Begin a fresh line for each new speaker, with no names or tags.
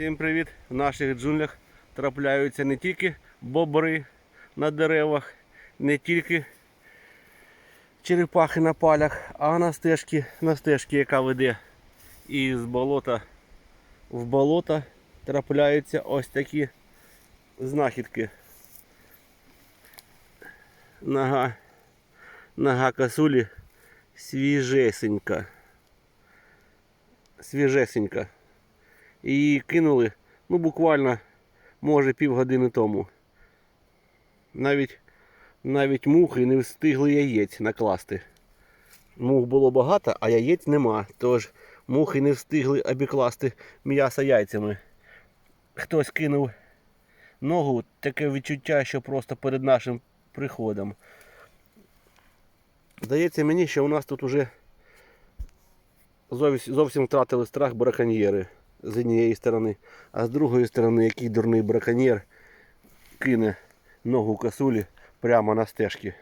Всім привіт! В наших джунглях трапляються не тільки бобри на деревах, не тільки черепахи на палях, а на стежці, на стежці, яка веде із болота в болото, трапляються ось такі знахідки. Нога, нога косулі свіжесенька. Свіжесенька. Її кинули, ну буквально, може, півгодини тому. Навіть, навіть мухи не встигли яєць накласти. Мух було багато, а яєць нема. Тож мухи не встигли обікласти м'ясо яйцями. Хтось кинув ногу, таке відчуття, що просто перед нашим приходом. Здається мені, що у нас тут уже зовсім втратили страх браконьєри з однієї сторони, а з другої сторони, який дурний браконьєр кине ногу косулі прямо на стежки.